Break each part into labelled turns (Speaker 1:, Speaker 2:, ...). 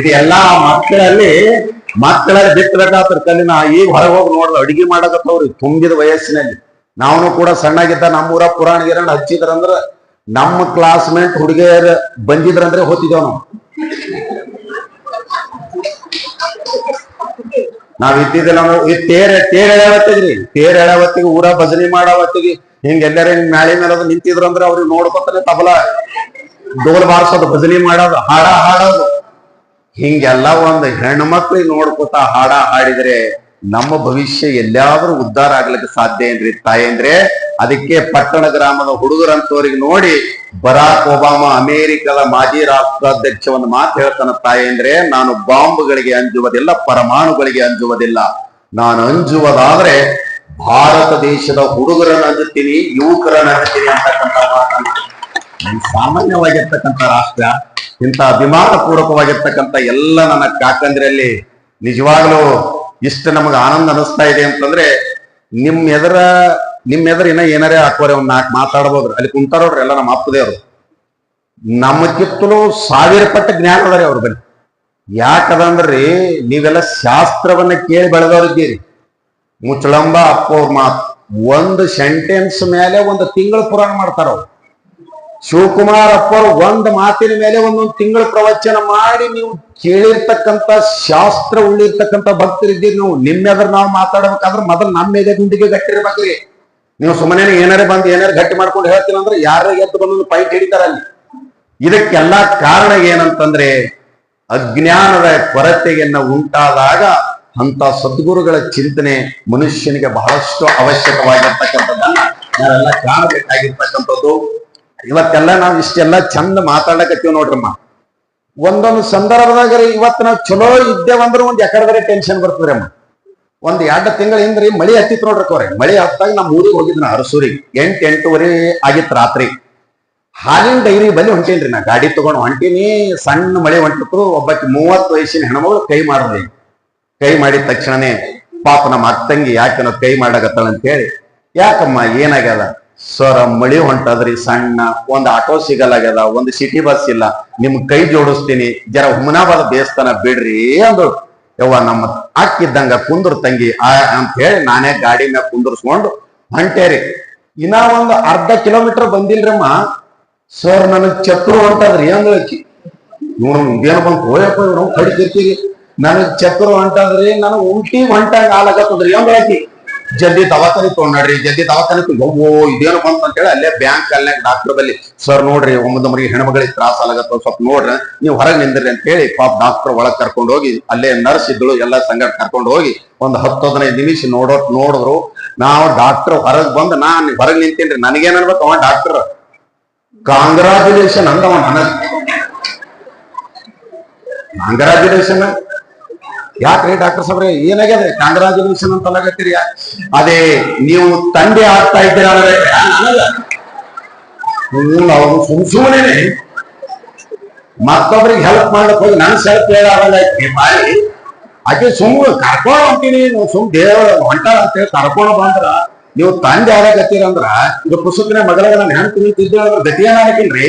Speaker 1: ಇದು ಎಲ್ಲಾ ಮಕ್ಕಳಲ್ಲಿ ಮಕ್ಕಳಲ್ಲಿ ಅಲ್ಲಿ ನಾ ಈಗ ಹೊರಗೆ ಹೋಗಿ ನೋಡ್ದ, ಅಡಿಗೆ ಮಾಡಕತ್ತವ್ರಿ ತುಂಬಿದ ವಯಸ್ಸಿನಲ್ಲಿ. ನಾವು ಕೂಡ ಸಣ್ಣಗಿದ್ದ ನಮ್ಮೂರ ಪುರಾಣ ಗಿರಣ್ ಹಚ್ಚಿದ್ರಂದ್ರ ನಮ್ಮ ಕ್ಲಾಸ್ಮೇಟ್ ಹುಡುಗಿಯರ್ ಬಂದಿದ್ರಂದ್ರೆ ಹೋತಿದ್ದೇವ್ ನಾವು. ನಾವ್ ಇದ್ದಿದ್ದಿಲ್ಲ ನಾವು ತೇರ್ ತೇರ್ ಎಳೆವತ್ತಿಗ್ರಿ ತೇರ್ ಎಳೆವತ್ತಿಗೆ ಊರ ಭಜನೆ ಮಾಡವತ್ತಿಗೆ ಹಿಂಗ ಎಲ್ಲಾರ ಹಿಂಗ್ ಮ್ಯಾಳಿ ಮೇಲೆ ನಿಂತಿದ್ರು ಅಂದ್ರೆ ಅವ್ರಿಗೆ ನೋಡ್ಕೊತಾನೆ ತಬಲ. ಡೋಲ್ ಬಾರಿಸೋದು, ಭಜನೆ ಮಾಡೋದು, ಹಾಡ ಹಾಡೋದು. ಹಿಂಗೆಲ್ಲ ಒಂದು ಹೆಣ್ಣು ಮಕ್ಳಿಗೆ ನೋಡ್ಕೊತ ಹಾಡ ಹಾಡಿದ್ರೆ ನಮ್ಮ ಭವಿಷ್ಯ ಎಲ್ಲಾದ್ರೂ ಉದ್ಧಾರ ಆಗ್ಲಿಕ್ಕೆ ಸಾಧ್ಯ ಏನ್ರಿ ತಾಯೇಂದ್ರೆ? ಅದಕ್ಕೆ ಪಟ್ಟಣ ಗ್ರಾಮದ ಹುಡುಗರಂತವ್ರಿಗೆ ನೋಡಿ ಬರಾಕ್ ಒಬಾಮಾ ಅಮೆರಿಕದ ಮಾಜಿ ರಾಷ್ಟ್ರಾಧ್ಯಕ್ಷ ಒಂದು ಮಾತು ಹೇಳ್ತಾನ ತಾಯೇಂದ್ರೆ, ನಾನು ಬಾಂಬ್ಗಳಿಗೆ ಅಂಜುವುದಿಲ್ಲ, ಪರಮಾಣುಗಳಿಗೆ ಅಂಜುವುದಿಲ್ಲ. ನಾನು ಅಂಜುವುದಾದ್ರೆ ಭಾರತ ದೇಶದ ಹುಡುಗರನ್ನ ಅಂಜುತ್ತೀನಿ, ಯುವಕರನ್ನ ಅಂಜುತ್ತೀನಿ ಅಂತಕ್ಕಂಥ ಸಾಮಾನ್ಯವಾಗಿರ್ತಕ್ಕಂಥ ರಾಷ್ಟ್ರ. ಇಂಥ ಅಭಿಮಾನ ಪೂರ್ವಕವಾಗಿರ್ತಕ್ಕಂಥ ಎಲ್ಲ ನನ್ನ ಕಾಕಂದ್ರಲ್ಲಿ ನಿಜವಾಗ್ಲೂ ಇಷ್ಟು ನಮಗೆ ಆನಂದ ಅನಿಸ್ತಾ ಇದೆ ಅಂತಂದ್ರೆ ನಿಮ್ ಎದರ ನಿಮ್ ಎದರ ಇನ್ನ ಏನಾರೇ ಹಾಕೋರೆ ಒಂದ್ ನಾಲ್ಕು ಮಾತಾಡ್ಬೋದ್ರಿ ಅಲ್ಲಿ ಕುಂತಾರೋಡ್ರಿ ಎಲ್ಲ ನಮ್ಮ ಅಪ್ಪದೇವ್ರು ನಮಗಿತ್ತಲೂ ಸಾವಿರ ಪಟ್ಟ ಜ್ಞಾನ ಅದಾರಿ ಅವ್ರ ಬಳಿ. ಯಾಕದಂದ್ರಿ ನೀವೆಲ್ಲ ಶಾಸ್ತ್ರವನ್ನ ಕೇಳಿ ಬೆಳೆದವ್ರಿದ್ದೀರಿ ಮುಚ್ಚಳಂಬ ಅಪ್ಪ ಅವ್ರ ಮಾತು, ಒಂದು ಸೆಂಟೆನ್ಸ್ ಮೇಲೆ ಒಂದು ತಿಂಗಳು ಪುರಾಣ ಮಾಡ್ತಾರ ಅವ್ರು ಶಿವಕುಮಾರ್ ಅಪ್ಪರು ಒಂದ್ ಮಾತಿನ ಮೇಲೆ ಒಂದೊಂದು ತಿಂಗಳ ಪ್ರವಚನ ಮಾಡಿ ನೀವು ಕೇಳಿರ್ತಕ್ಕಂತ ಶಾಸ್ತ್ರ ಉಳ್ಳಿರ್ತಕ್ಕಂತ ಭಕ್ತರಿದ್ದೀರಿ ನೀವು. ನಿಮ್ಮೆದ್ರ ನಾವು ಮಾತಾಡ್ಬೇಕಾದ್ರೆ ಮೊದಲು ನಮ್ಮ ಎದೆ ಗುಂಡಿಗೆ ಗಟ್ಟಿರ್ಬೇಕ್ರಿ ನೀವು ಸುಮ್ಮನೆ ಏನಾರ ಬಂದು ಏನಾರ ಗಟ್ಟಿ ಮಾಡ್ಕೊಂಡು ಹೇಳ್ತೀನಿ ಅಂದ್ರೆ ಯಾರ ಎದ್ದು ಬಂದೊಂದು ಪೈಟ್ ಹಿಡಿತಾರ ಅಲ್ಲಿ. ಇದಕ್ಕೆಲ್ಲ ಕಾರಣ ಏನಂತಂದ್ರೆ ಅಜ್ಞಾನದ ಕೊರತೆಯನ್ನ ಉಂಟಾದಾಗ ಅಂತ ಸದ್ಗುರುಗಳ ಚಿಂತನೆ ಮನುಷ್ಯನಿಗೆ ಬಹಳಷ್ಟು ಅವಶ್ಯಕವಾಗಿರ್ತಕ್ಕಂಥದ್ದನ್ನ ನಾವೆಲ್ಲ ಕಾಣಬೇಕಾಗಿರ್ತಕ್ಕಂಥದ್ದು. ಇವತ್ತೆಲ್ಲ ನಾವು ಇಷ್ಟೆಲ್ಲ ಚಂದ ಮಾತಾಡಕತ್ತೀವಿ ನೋಡ್ರಮ್ಮ. ಒಂದೊಂದು ಸಂದರ್ಭದಾಗ ರೀ ಇವತ್ತು ನಾವು ಚಲೋ ಇದ್ದೇವಂದ್ರೆ ಒಂದ್ ಎಕಡೆದರೆ ಟೆನ್ಷನ್ ಬರ್ತದ್ರಿ ಅಮ್ಮ. ಒಂದ್ ಎರಡು ತಿಂಗಳ ಹಿಂದ್ರಿ ಮಳಿ ಹತ್ತಿತ್ ನೋಡ್ರಿ ಕೋರೆ ಮಳಿ ಹತ್ತಾಗ ನಮ್ಮ ಊರಿಗೆ ಹೋಗಿದ್ನ ಅರಸೂರಿಗೆ. ಎಂಟು ಎಂಟೂವರೆ ಆಗಿತ್ತು ರಾತ್ರಿ. ಹಾಲಿನ ಡೈರಿ ಬಲಿ ಹೊಂಟೇನ್ರಿ ನಾ. ಗಾಡಿ ತಗೊಂಡು ಹೊಂಟೀನಿ, ಸಣ್ಣ ಮಳೆ ಹೊಂಟಿತ್ತು ಒಬ್ಬಕ್ಕೆ ಮೂವತ್ತು ವಯಸ್ಸಿನ ಹೆಣ್ಮಗಳು ಕೈ ಮಾಡ್ರಿ ಕೈ ಮಾಡಿದ ತಕ್ಷಣನೇ ಪಾಪ ನಮ್ಮ ಅತ್ತಂಗಿ ಯಾಕೆ ಕೈ ಮಾಡಾಕತ್ತಾಳ ಅಂತ ಹೇಳಿ ಯಾಕಮ್ಮ ಏನಾಗ್ಯದ? ಸರ್, ಮಳಿ ಹೊಂಟದ್ರಿ ಸಣ್ಣ, ಒಂದ್ ಆಟೋ ಸಿಗಲಾಗ್ಯದ, ಒಂದ್ ಸಿಟಿ ಬಸ್ ಇಲ್ಲ, ನಿಮ್ ಕೈ ಜೋಡಿಸ್ತೀನಿ, ಜರ ಹುಮನಾಬಾದ ದೇವಸ್ಥಾನ ಬಿಡ್ರಿ ಅಂದ್ರು. ಯವ್ವ, ನಮ್ಮ ಅಕ್ಕಿದ್ದಂಗ ಕುಂದ್ರ ತಂಗಿ, ಆ, ಅಂತ ಹೇಳಿ ನಾನೇ ಗಾಡಿ ಮ್ಯಾಗ ಕುಂದರ್ಸ್ಕೊಂಡು ಹೊಂಟೇರಿ. ಇನ್ನ ಒಂದ್ ಅರ್ಧ ಕಿಲೋಮೀಟರ್ ಬಂದಿಲ್ರಮ್ಮ. ಸರ್, ನನಗ್ ಚಕ್ರು ಹೊಂಟದ್ರಿ ಆಕಿ. ನೋಡು ಇದೇನು ಬಂತು ಹೋಯಪ್ಪ ಇವ್ರು ಕಡಿತಿರ್ತೀವಿ ನನಗ್ ಚಕ್ರು ಹೊಂಟದ್ರಿ, ನನಗ್ ಉಲ್ಟಿ ಹೊಂಟಂಗ ಆಲಾಗತ್ತದ್ರಿ ಅಂದ್ರಿ ಆಕಿ. ಜಲ್ದಿ ದವಾಖಾನೆ ತೊಗೊಂಡ್ರಿ ಜಲ್ದಿ ದವಾಖಾನೆ ಓ ಇದೇನು ಅಂತ ಹೇಳಿ ಅಲ್ಲೇ ಬ್ಯಾಂಕ್ ಅಲ್ಲೇ ಡಾಕ್ಟರ್ ಬಲ್ಲಿ ಸರ್ ನೋಡ್ರಿ ಒಮ್ಮದಮ್ಮರಿಗೆ ಹೆಣ್ಮಗಳಿಗೆ ತ್ರಾಸ ಆಗತ್ತ, ಸ್ವಲ್ಪ ನೋಡ್ರಿ, ನೀವು ಹೊರಗೆ ನಿಂದ್ರಿ ಅಂತ ಹೇಳಿ ಪಾಪ ಡಾಕ್ಟರ್ ಒಳಗ್ ಕರ್ಕೊಂಡು ಹೋಗಿ, ಅಲ್ಲೇ ನರ್ಸ್ ಇದ್ದಳು, ಎಲ್ಲ ಸಂಗಡ ಕರ್ಕೊಂಡು ಹೋಗಿ, ಒಂದ್ ಹತ್ತು ಹದಿನೈದು ನಿಮಿಷ ನೋಡೋ ನೋಡಿದ್ರು, ನಾವು ಡಾಕ್ಟರ್ ಹೊರಗ್ ಬಂದು ನಾನ್ ಹೊರಗ್ ನಿಂತೇನ್ರಿ ನನಗೇನ್ ಅನ್ಬೇಕು ಅವ ಡಾಕ್ಟರ್ ಕಾಂಗ್ರಾಚುಲೇಷನ್ ಅಂದವ ನನಗೆ. ಕಾಂಗ್ರಾಚುಲೇಷನ್ ಯಾಕ್ರಿ ಡಾಕ್ಟರ್ ಸಾಬ್ರೆ? ಏನಾಗ್ಯದ? ಕಾಂಗ್ರಾಚುಲೇಷನ್ ಅಂತ ಅಲ್ಲಾಗತ್ತೀರಿ ಅದೇ, ನೀವು ತಂದೆ ಆಗ್ತಾ ಇದ್ದೀರ ಅಂದ್ರೆ ಸುಮ್ ಸುಮ್ಮನೆ ಮತ್ತೊಬ್ರಿಗೆ ಹೆಲ್ಪ್ ಮಾಡಕ್ ಹೋಗಿ ನನ್ ಸೆಲ್ಪ್ ಹೇಳಾಗಲ್ಲ ಬಾಯಿ ಅದೇ ಸುಮ್ ಕರ್ಕೊಂಡು ಹೊಂಟೀನಿ ನೀವು ಸುಮ್ ದೇವ ಹೊಂಟ ಅಂತ ಹೇಳಿ ಕರ್ಕೊಂಡು ಬಂದ್ರ ನೀವು ತಂದೆ ಆಗತ್ತೀರಂದ್ರ ಇದು ಪುಸ್ತಕನೇ ಮಗಳ ನಾನು ಹೆಣ್ ತಿಂತಿದ್ದೆ ಅಂದ್ರೆ ಗತಿ ಏನಾಗಿಲ್ರಿ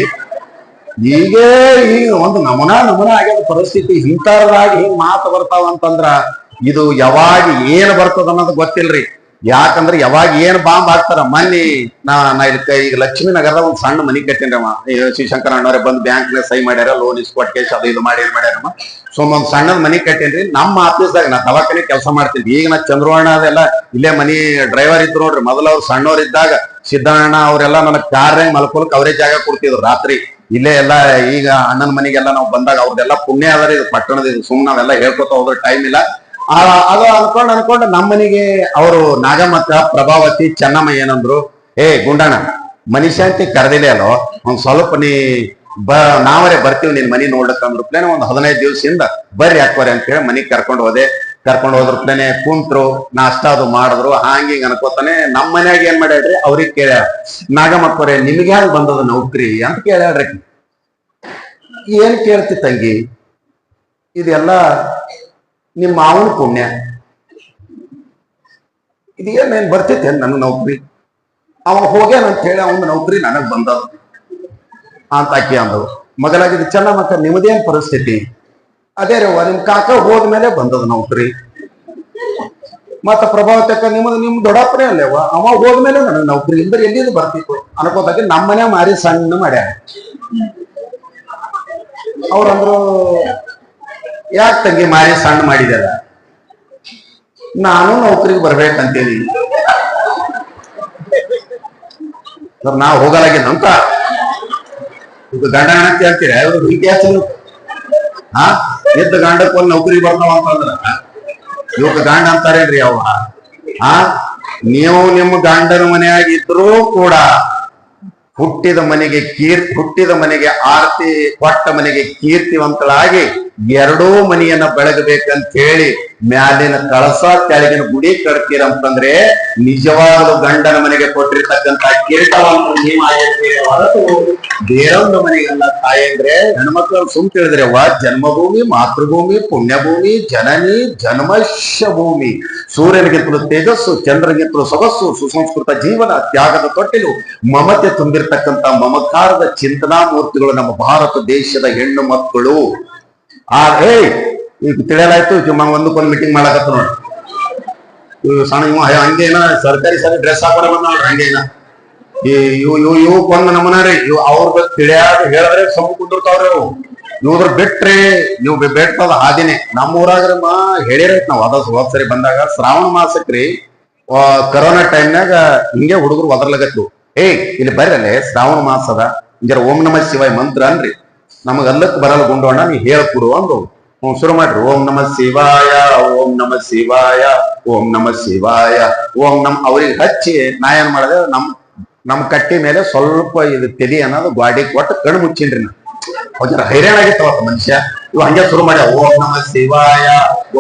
Speaker 1: ಈಗ ಈಗ ಒಂದು ನಮನ ನಮನ ಆಗ್ಯದ ಪರಿಸ್ಥಿತಿ ಇಂಥರಾಗಿ ಹಿಂಗ್ ಮಾತು ಬರ್ತಾವ ಅಂತಂದ್ರ ಇದು ಯಾವಾಗ ಏನ್ ಬರ್ತದ ಅನ್ನೋದು ಗೊತ್ತಿಲ್ರಿ. ಯಾಕಂದ್ರ ಯಾವಾಗ ಏನ್ ಬಾಂಬ್ ಹಾಕ್ತಾರ ಮನ್ನಿ, ನಾ ನಾ ಇಲ್ಲಿ ಈಗ ಲಕ್ಷ್ಮೀ ನಗರದ ಒಂದ್ ಸಣ್ಣ ಮನಿ ಕಟ್ಟಿನ್ರಮ್ಮ ಶಿವಶಂಕರ ಅಣ್ಣವ್ರೆ ಬಂದ್ ಬ್ಯಾಂಕ್ ಸೈ ಮಾಡ್ಯಾರ ಲೋನ್ ಇಸ್ಕೊಟ್ ಕೇಸ್ ಅದು ಇದು ಮಾಡಿ ಏನ್ ಮಾಡ್ಯಾರಮ್ಮ ಸೊ ಒಂದ್ ಸಣ್ಣದ ಮನಿ ಕಟ್ಟೇನ್ರಿ. ನಮ್ಮ ಆಫೀಸ್ದಾಗ ನಾ ದವಾಖಾನೆ ಕೆಲಸ ಮಾಡ್ತೀನಿ ಈಗ ನಾ ಚಂದ್ರವಣ್ಣ ಅದೆಲ್ಲ ಇಲ್ಲೇ ಮನಿ ಡ್ರೈವರ್ ಇದ್ರು ನೋಡ್ರಿ. ಮೊದಲ ಅವ್ರು ಸಣ್ಣವ್ರು ಇದ್ದಾಗ ಸಿದ್ದಣ್ಣ ಅವರೆಲ್ಲ ನನಗೆ ಕಾರ್ ಮಲ್ಕೊಳಕ್ ಅವರೇ ಜಾಗ ಕೊಡ್ತಿದ್ರು ರಾತ್ರಿ. ಇಲ್ಲೇ ಎಲ್ಲ ಈಗ ಅಣ್ಣನ ಮನೆಗೆಲ್ಲ ನಾವು ಬಂದಾಗ ಅವ್ರದೆಲ್ಲ ಪುಣ್ಯ ಅದ ಇದು ಪಟ್ಟಣದ ಇದು. ಸುಮ್ಮನೆ ನಾವೆಲ್ಲ ಹೇಳ್ಕೊತ ಹೋದ್ರೆ ಟೈಮ್ ಇಲ್ಲ. ಅದು ಅನ್ಕೊಂಡ್ ಅನ್ಕೊಂಡು ನಮ್ಮ ಮನೆಗೆ ಅವರು ನಾಗಮ್ಮತ್ತ ಪ್ರಭಾವತಿ, ಚೆನ್ನಮ್ಮ ಏನಂದ್ರು, ಏ ಗುಂಡಣ್ಣ ಮನುಷ್ಯಾಂತಿ ಕರೆದಿಲ್ಲ ಅಲ್ಲೋ, ಒಂದ್ ಸ್ವಲ್ಪ ನೀ ಬ, ನಾವರೇ ಬರ್ತೀವಿ ನಿನ್ ಮನಿ ನೋಡಕ್ ಅಂದ್ರೆ ಒಂದ್ ಹದಿನೈದು ದಿವಸದಿಂದ ಬರ್ರಿ ಹಾಕೋರಿ ಅಂತ ಹೇಳಿ ಮನಿಗ್ ಕರ್ಕೊಂಡು ಹೋದೆ. ಕರ್ಕೊಂಡು ಹೋದ್ರ ಪ್ಲೇನೆ ಕುಂತ್ರು, ನಾಷ್ಟ ಅದು ಮಾಡಿದ್ರು ಹಾಂಗಿಂಗ್ ಅನ್ಕೋತಾನೆ. ನಮ್ಮ ಮನ್ಯಾಗ ಏನ್ ಮಾಡ್ಯಾಡ್ರಿ ಅವ್ರಿಗೆ ಕೇಳ್ಯಾರ ನಾಗಮಕ್ಕವ್ರೆ ನಿಮ್ಗೆ ಯಾರು ಬಂದದ ನೌಕರಿ ಅಂತ ಕೇಳ್ಯಾಡ್ರಿ. ಏನ್ ಕೇಳ್ತಿ ತಂಗಿ? ಇದೆಲ್ಲ ನಿಮ್ಮ ಮಾವನ ಪುಣ್ಯ. ಇದೇನ್ ಏನ್ ಬರ್ತೈತೆ ನನ್ನ ನೌಕರಿ? ಅವ ಹೋಗ್ಯಾನ ಅಂತ ಹೇಳಿ ಅವನ ನೌಕರಿ ನನಗ್ ಬಂದದ ಅಂತ ಆಕಿ ಅಂದವು ಮಗಲಾಗಿದ್ದು ಚೆನ್ನ ಮತ್ತೆ ನಿಮ್ಮದೇನ್ ಪರಿಸ್ಥಿತಿ? ಅದೇ ರೀ, ನಿಮ್ ಕಾಕ ಹೋದ್ಮೇಲೆ ಬಂದದ ನೌಕರಿ ಮತ್ತ ಪ್ರಭಾವತಕ್ಕ ನಿಮ್ಮ ನಿಮ್ ದೊಡ್ಡಪ್ಪನೇ ಅಲ್ಲೇವ? ಅವ ಹೋದ್ಮೇಲೆ ನನಗೆ ನೌಕರಿ ಇಲ್ದ್ರೆ ಎಲ್ಲಿಂದ ಬರ್ತಿತ್ತು? ಅನ್ಕೋತಾಗ ನಮ್ಮನೆ ಮಾರಿ ಸಣ್ಣ ಮಾಡ್ಯಾರ. ಅವ್ರಂದ್ರು ಯಾಕೆ ತಂಗಿ ಮಾರಿ ಸಣ್ಣ ಮಾಡಿದಾರ ನಾನು ನೌಕರಿಗೆ ಬರ್ಬೇಕಂತೇಳಿ. ನಾ ಹೋಗಲಾಗಿದ್ದಂತ. ಇದು ಗಂಡ ಅಂತ ಹೇಳ್ತೀರಿ ಹೀಗೆ ಹಾ? ಎದ್ದ ಗಂಡಕ್ಕೆ ಒಂದ್ ನೌಕರಿ ಬರ್ತಾವ ಅಂತಂದ್ರ ಇವಕ್ಕ ಗಾಂಡ ಅಂತಾರೇನ್ರಿ ಅವ ಹಾ? ನೀವು ನಿಮ್ಮ ಮನೆಯಾಗ ಮನೆಯಾಗಿದ್ರೂ ಕೂಡ ಹುಟ್ಟಿದ ಮನೆಗೆ ಕೀರ್ತಿ ಹುಟ್ಟಿದ ಮನೆಗೆ ಆರತಿ, ಕೊಟ್ಟ ಮನೆಗೆ ಕೀರ್ತಿವಂತಳಾಗಿ ಎರಡೂ ಮನೆಯನ್ನ ಬೆಳಗಬೇಕಂತ ಹೇಳಿ ಮ್ಯಾಲಿನ ಕಳಸ ಕೆಳಗಿನ ಗುಡಿ ಕಟ್ತೀರಂತಂದ್ರೆ ನಿಜವಾಗಲೂ ಗಂಡನ ಮನೆಗೆ ಕೊಟ್ಟಿರ್ತಕ್ಕಂತ ಕಿರೀಟವನ್ನು ನೀವು ಹೊರತು ಬೇರೊಂದು ಮನೆಗೆಲ್ಲ ತಾಯಂದ್ರೆ ಹೆಣ್ಮಕ್ಳು ಸುಮ್ ತಿಳಿದ್ರೆ ವಾ, ಜನ್ಮಭೂಮಿ, ಮಾತೃಭೂಮಿ, ಪುಣ್ಯಭೂಮಿ, ಜನನಿ ಜನ್ಮಶ್ಯ ಭೂಮಿ ಸೂರ್ಯನಿಗಿಂತಲೂ ತೇಜಸ್ಸು ಚಂದ್ರನಿಗಿಂತಲೂ ಸೊಗಸ್ಸು ಸುಸಂಸ್ಕೃತ ಜೀವನ, ತ್ಯಾಗದ ತೊಟ್ಟಿಲು, ಮಮತೆ ತುಂಬಿರ್ತಕ್ಕಂತ ಮಮಕಾರದ ಚಿಂತನಾ ಮೂರ್ತಿಗಳು ನಮ್ಮ ಭಾರತ ದೇಶದ ಹೆಣ್ಣು ಮಕ್ಕಳು. ಆ ಹೇ ಈಗ ತಿಳಿಯಲಾಯ್ತು ಈಗ ಮ- ಒಂದಕ್ಕೊಂದು ಮೀಟಿಂಗ್ ಮಾಡಕತ್ತ ನೋಡಿ. ಇವ್ ಸಣ್ಣ ಇವ ಅಯ್ಯೋ ಹಂಗೇನ ಸರ್ಕಾರಿ ಸರಿ ಡ್ರೆಸ್ ಹಾಕೊಂಡ ಬಂದ ನೋಡ್ರಿ ಹಂಗೇನ ಈ ಇವ್ ಇವ್ ಇವ್ ಒಂದ್ ನಮನ ರೀ, ಇವ್ ಅವ್ರ ತಿಳಿಯಾದ ಹೇಳಿದ್ರೆ ಸಮ ಕುಂದಿರ್ತಾವ್ರಿ ಅವು ಇವ್ರ ಬಿಟ್ರಿ ನೀವು ಬೇಡ್ತದ ಹಾದಿನೇ. ನಮ್ಮ ಊರಾಗ್ರಿ ಮಾ ಹೇಳಿರೈತ್ ನಾವ್, ಅದ ಹೋದ್ ಸರಿ ಬಂದಾಗ ಶ್ರಾವಣ ಮಾಸಕ್ರಿ ಕರೋನಾ ಟೈಮ್ನಾಗ ಹಿಂಗೆ ಹುಡುಗರು ಒದರ್ಲಗತ್ತು ಏಯ್, ಇಲ್ಲಿ ಬರ್ರಲ್ಲೇ ಶ್ರಾವಣ ಮಾಸದ ಜರ ಓಂ ನಮ ಶಿವಾಯ ಮಂತ್ರ ಅನ್ರಿ. ನಮಗ ಅಲ್ಲಕ್ ಬರಲ್ಲ ಗುಂಡೋಣ ನೀ ಹೇಳ್ಕೊಡು ಅಂದು ಹ್ಮ್, ಶುರು ಮಾಡ್ರಿ. ಓಂ ನಮ ಶಿವಾಯ, ಓಂ ನಮ ಶಿವಾಯ, ಓಂ ನಮ ಶಿವಾಯ. ಓಂ ನಮ್ ಅವ್ರಿಗೆ ಹಚ್ಚಿ ನಾ ಏನ್ ಮಾಡಿದೆ, ನಮ್ ನಮ್ ಕಟ್ಟಿ ಮೇಲೆ ಸ್ವಲ್ಪ ಇದು ತೆಲಿ ಅನ್ನೋದು ಗಾಡಿ ಕೊಟ್ಟು ಕಣ್ಣು ಮುಚ್ಚಿನ್ರಿ ನಾ. ಒಂಥರ ಹೈರಾಣ ಆಗಿತ್ತವ ಮನುಷ್ಯ. ಇವ್ ಹಂಗೆ ಶುರು ಮಾಡ್ಯ ಓಂ ನಮ ಶಿವಾಯ,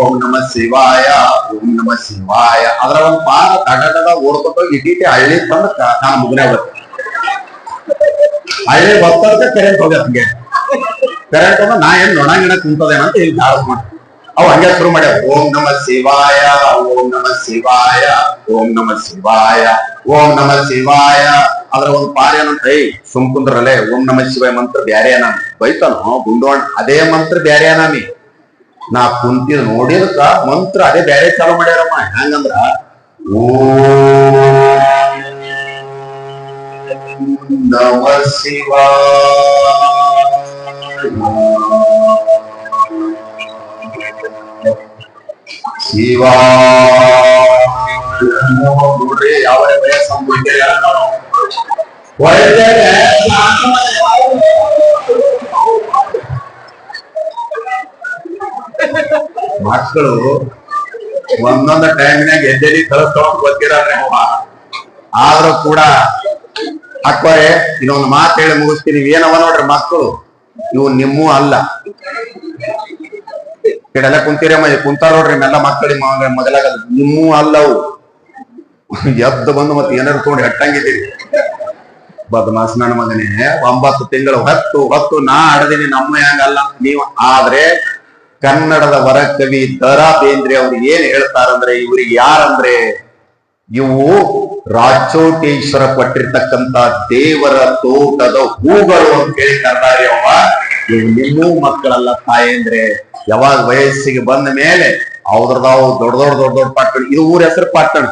Speaker 1: ಓಂ ನಮ ಶಿವಾಯ, ಓಂ ನಮ ಶಿವಾಯ. ಅದ್ರ ಒಂದ್ ಪಾರ ದಡ ದಡ ಓಡ್ಕೊತ ಇಟೀಟಿ ಹಳ್ಳಿ ತಂದ ನಾನು ಮುಗ್ನೆ ಬರ್ತೀನಿ ಹಳ್ಳಿ ಬರ್ತಾರ ಕರೆಂಟ್ ಹೋಗ್ಯ ಹಂಗೆ. ಹೋದ ನಾ ಏನ್ ನೊಣಗಿಣ ಕುಂತದೇನ ಅಂತ ಇಲ್ಲಿ ದಾಳ ಮಾಡಿ ಅವ್ ಹಂಗೆ ಶುರು ಮಾಡ್ಯಾವ ಓಂ ನಮ ಶಿವಾಯ, ಓಂ ನಮ ಶಿವಾಯ, ಓಂ ನಮ ಶಿವಾಯ, ಓಂ ನಮ ಶಿವಾಯ. ಅದ್ರ ಒಂದು ಪಾರ ಏನಂತ, ಏಯ್, ಸುಮ್ ಓಂ ನಮ ಶಿವಾಯ ಮಂತ್ರ ಬ್ಯಾರೆ ಅನ ಬೈತಾನೋ ಗುಂಡೋಣ, ಅದೇ ಮಂತ್ರ ಬ್ಯಾರೆ ಅನಾಮಿ. ನಾ ಕುಂತಿದ್ ನೋಡಿದಕ್ಕ ಮಂತ್ರ ಅದೇ ಬ್ಯಾರೆ ಚಾಲು ಮಾಡ್ಯಾರಮ್ಮ ಹೆಂಗಂದ್ರ, ಓಂ ನಮ ಶಿವಾಯ. ಮಕ್ಕಳು ಒಂದೊಂದು ಟೈಮ್ನಾಗ ಎದ್ದೆಲ್ಲಿ ಕಳಿಸ್ಕೊಂಡು ಗೊತ್ತಿರಲ್ರಿ ಅವ ಆದ್ರೂ ಕೂಡ, ಅಕ್ಕೋರೆ, ಇನ್ನೊಂದು ಮಾತು ಹೇಳಿ ಮುಗಿಸ್ತೀನಿ. ಏನವ ನೋಡ್ರಿ ಮಕ್ಕಳು ಇವು ನಿಮ್ಮೂ ಅಲ್ಲ. ಕಡೆಲ್ಲ ಕುಂತೀರಮ್ಮ ಕುಂತಾರ ನೋಡ್ರಿ ಮೆಲ್ಲ ಮಕ್ಕಳಿಗೆ ಮೊದಲಾಗ ನಿಮ್ಮೂ ಅಲ್ಲವು ಎದ್ದು ಬಂದು ಮತ್ತೆ ಏನಾರು ತಗೊಂಡು ಹೆಟ್ಟಂಗಿದ್ದೀರಿ. ಬದಮಾಸ್ ನನ್ನ ಮಗನೇ, ಒಂಬತ್ತು ತಿಂಗಳು ಹತ್ತು ಹತ್ತು ನಾ ಆಡದೀನಿ, ನಮ್ಮ ಹೆಂಗಲ್ಲ ನೀವು ಆದ್ರೆ ಕನ್ನಡದ ವರಕವಿ ದರಾ ಬೇಂದ್ರೆ ಅವ್ರು ಏನ್ ಹೇಳ್ತಾರಂದ್ರೆ, ಇವ್ರಿಗೆ ಯಾರಂದ್ರೆ, ಇವು ರಾಚೋಟೇಶ್ವರ ಕೊಟ್ಟಿರ್ತಕ್ಕಂತ ದೇವರ ತೋಟದ ಹೂಗಳು ಅಂತ ಹೇಳಿ ಕರ್ದಾರಿ ಅವ ನಿಮ್ಮೂ ಮಕ್ಕಳಲ್ಲ ತಾಯಂದ್ರೆ ಯಾವಾಗ ವಯಸ್ಸಿಗೆ ಬಂದ ಮೇಲೆ ಅವ್ರದಾವ್ ದೊಡ್ಡ ದೊಡ್ಡ ದೊಡ್ಡ ದೊಡ್ಡ ಪಟ್ಟಣ. ಇದು ಊರ ಹೆಸರು ಪಟ್ಟಣ.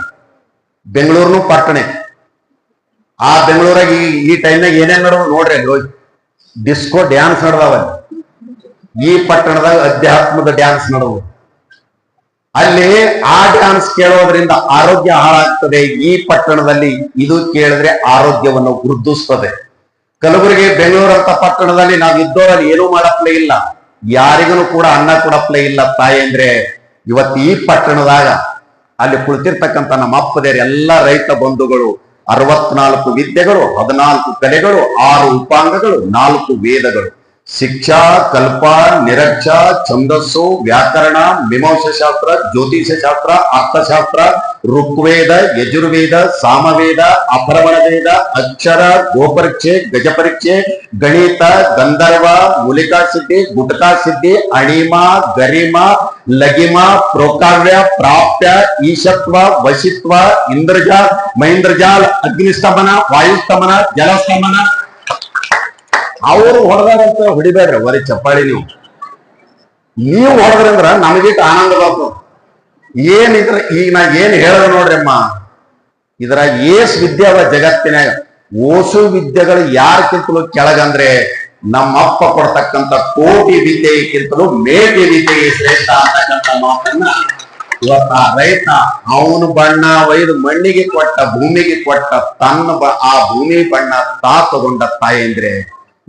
Speaker 1: ಬೆಂಗಳೂರ್ನು ಪಟ್ಟಣೆ. ಆ ಬೆಂಗಳೂರಾಗ ಈ ಈ ಟೈಮ್ನಾಗ ಏನೇನ್ ನಡೆದ ನೋಡ್ರಿ ಅಲ್ಲಿ ಡಿಸ್ಕೋ ಡ್ಯಾನ್ಸ್ ನಡೆದವ. ಈ ಪಟ್ಟಣದಾಗ ಅಧ್ಯಾತ್ಮದ ಡ್ಯಾನ್ಸ್ ನಡೆದವು. ಅಲ್ಲಿ ಆ ಡ್ಯಾನ್ಸ್ ಕೇಳೋದ್ರಿಂದ ಆರೋಗ್ಯ ಹಾಳಾಗ್ತದೆ. ಈ ಪಟ್ಟಣದಲ್ಲಿ ಇದು ಕೇಳಿದ್ರೆ ಆರೋಗ್ಯವನ್ನು ವೃದ್ಧಿಸ್ತದೆ. ಕಲಬುರಗಿ ಬೆಂಗಳೂರು ಅಂತ ಪಟ್ಟಣದಲ್ಲಿ ನಾವು ಇದ್ದೋರಲ್ಲಿ ಏನೂ ಮಾಡಪ್ಲೇ ಇಲ್ಲ. ಯಾರಿಗೂ ಕೂಡ ಅನ್ನ ಕೊಡಪ್ಲೇ ಇಲ್ಲ ತಾಯಿ ಅಂದ್ರೆ. ಇವತ್ತು ಈ ಪಟ್ಟಣದಾಗ ಅಲ್ಲಿ ಕುಳಿತಿರ್ತಕ್ಕಂಥ ನಮ್ಮ ಅಪ್ಪದೇರಿ ಎಲ್ಲ ರೈತ ಬಂಧುಗಳು, ಅರವತ್ನಾಲ್ಕು ವಿದ್ಯೆಗಳು, ಹದಿನಾಲ್ಕು ಕಲೆಗಳು, ಆರು ಉಪಾಂಗಗಳು, ನಾಲ್ಕು ವೇದಗಳು. ಶಿಕ್ಷಾ ಕಲ್ಪ ನಿರಕ್ಷ ಛಂದಸ್ಸು ವ್ಯಾಕರಣ ಮೀಮಾಂಸ ಶಾಸ್ತ್ರ ಜ್ಯೋತಿಷ ಶಾಸ್ತ್ರ ಅರ್ಥಶಾಸ್ತ್ರ ಋಗ್ವೇದ ಯಜುರ್ವೇದ ಸಾಮವೇದ ಅಪರಮಣ ವೇದ ಅಕ್ಷರ ಗೋಪರೀಕ್ಷೆ ಗಜಪರೀಕ್ಷೆ ಗಣಿತ ಗಂಧರ್ವ ಮೂಲಿಕಾ ಸಿದ್ಧಿ ಗುಟಕಾ ಸಿದ್ಧಿ ಅಣಿಮ ಗರಿಮ ಲಗಿಮ ಪ್ರೋಕಾವ್ಯ ಪ್ರಾಪ್ಯ ಈಶತ್ವ ವಶಿತ್ವ ಇಂದ್ರಜಾಲ್ ಮಹೇಂದ್ರಜಾಲ್ ಅಗ್ನಿಸ್ತಂಭನ ವಾಯುಸ್ತಂಭನ ಜಲಸ್ತಂಭನ ಅವರು ಹೊಡೆದಾರಂತ ಹೊಡಿಬೇಡ್ರಿ, ಬರೀ ಚಪ್ಪಾಳಿ ನೀವು. ನೀವು ಹೊಡೆದ್ರಂದ್ರ ನಮಗಿಟ್ಟು ಆನಂದ ಬರ್ತದ ಏನ್ ಈಗ ನಾ ಏನ್ ಹೇಳದ ನೋಡ್ರಿ ಅಮ್ಮ, ಇದ್ರಾಗ ಏಸ್ ವಿದ್ಯೆ ಅವ ಜಗತ್ತಿನಾಗ ಓಸು ವಿದ್ಯೆಗಳು ಯಾರಕ್ಕಿಂತಲೂ ಕೆಳಗಂದ್ರೆ ನಮ್ಮಪ್ಪ ಕೊಡ್ತಕ್ಕಂತ ಕೋಟಿ ವಿದ್ಯೆಗಿಂತಲೂ ಮೇಟಿ ವಿದ್ಯೆಗೆ ಶ್ರೇಷ್ಠ ಅಂತಕ್ಕಂಥ ಮಾತನ್ನ ಇವತ್ತ ರೈತ ಅವನು ಬಣ್ಣ ಒಯ್ದು ಮಣ್ಣಿಗೆ ಕೊಟ್ಟ ಭೂಮಿಗೆ ಕೊಟ್ಟ ತನ್ನ ಆ ಭೂಮಿ ಬಣ್ಣ ತಾ ತಗೊಂಡ ತಾಯಿ ಅಂದ್ರೆ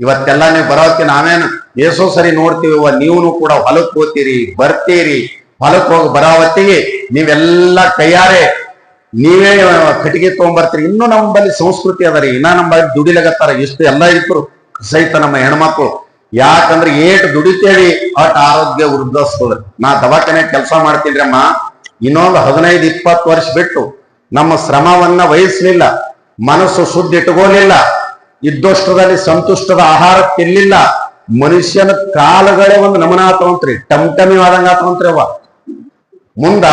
Speaker 1: ಇವತ್ತೆಲ್ಲ ನೀವು ಬರೋಕೆ ನಾವೇನು? ಏಸೋ ಸರಿ ನೋಡ್ತೀವಿ ನೀವು ಕೂಡ ಹೊಲಕ್ ಹೋಗ್ತೀರಿ, ಬರ್ತೀರಿ, ಹೊಲಕ್ ಹೋಗಿ ಬರಾವತ್ತಿಗೆ ನೀವೆಲ್ಲ ಕೈಯಾರೆ ನೀವೇ ಕಟ್ಟಿಗೆ ತಗೊಂಡ್ಬರ್ತೀರಿ ಇನ್ನೂ ನಮ್ಮಲ್ಲಿ ಸಂಸ್ಕೃತಿ ಅದ ರೀ. ಇನ್ನ ನಮ್ಮಲ್ಲಿ ದುಡಿಲಗತ್ತಾರ. ಇಷ್ಟು ಎಲ್ಲ ಇದ್ರು ಸಹಿತ ನಮ್ಮ ಹೆಣ್ಮಕ್ಳು. ಯಾಕಂದ್ರೆ ಏಟ್ ದುಡಿತೇವಿ, ಅಟ್ ಆರೋಗ್ಯ ವೃದ್ಧಿಸ್ತದ ನಾ ದವಾಖಾನೆ ಕೆಲಸ ಮಾಡ್ತೀನಿ ಅಮ್ಮ ಇನ್ನೊಂದು ಹದಿನೈದು, ಇಪ್ಪತ್ತು ವರ್ಷ ಬಿಟ್ಟು ನಮ್ಮ ಶ್ರಮವನ್ನ ವಹಿಸ್ಲಿಲ್ಲ. ಮನಸ್ಸು ಶುದ್ಧ ಇಟ್ಕೋಲಿಲ್ಲ ಇದ್ದಷ್ಟದಲ್ಲಿ ಸಂತುಷ್ಟದ ಆಹಾರ ತಿನ್ಲಿಲ್ಲ ಮನುಷ್ಯನ ಕಾಲಗಳೇ ಒಂದು ನಮನ ಆತವಂತ್ರಿ. ಟಮ್ ಟಮಿ ಆದಂಗ ಆತವಂತ್ರಿ ಅವ ಮುಂದ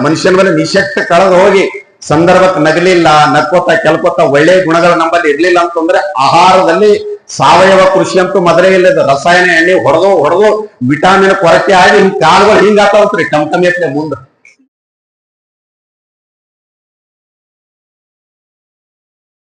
Speaker 1: ಮನುಷ್ಯನ ಮೇಲೆ ನಿಶಕ್ತ ಕಳೆದು ಹೋಗಿ ಸಂದರ್ಭಕ್ಕೆ ನಗಲಿಲ್ಲ ನಕ್ಕೋತ ಕೆಲ್ಕೋತ ಒಳ್ಳೆ ಗುಣಗಳು ನಮ್ಮಲ್ಲಿ ಇರ್ಲಿಲ್ಲ ಅಂತಂದ್ರೆ ಆಹಾರದಲ್ಲಿ ಸಾವಯವ ಕೃಷಿ ಅಂತೂ ಮೊದಲೇ ಇಲ್ಲದ ರಸಾಯನ ಎಣ್ಣೆ ಹೊಡೆದು ಹೊಡೆದು ವಿಟಾಮಿನ್ ಕೊರತೆ ಆಗಿ ಹಿಂಗ್ ಕಾಲುಗಳು ಹಿಂಗಾತಾವತ್ರಿ ಟಮ್ ಟಮಿ ಮುಂದ.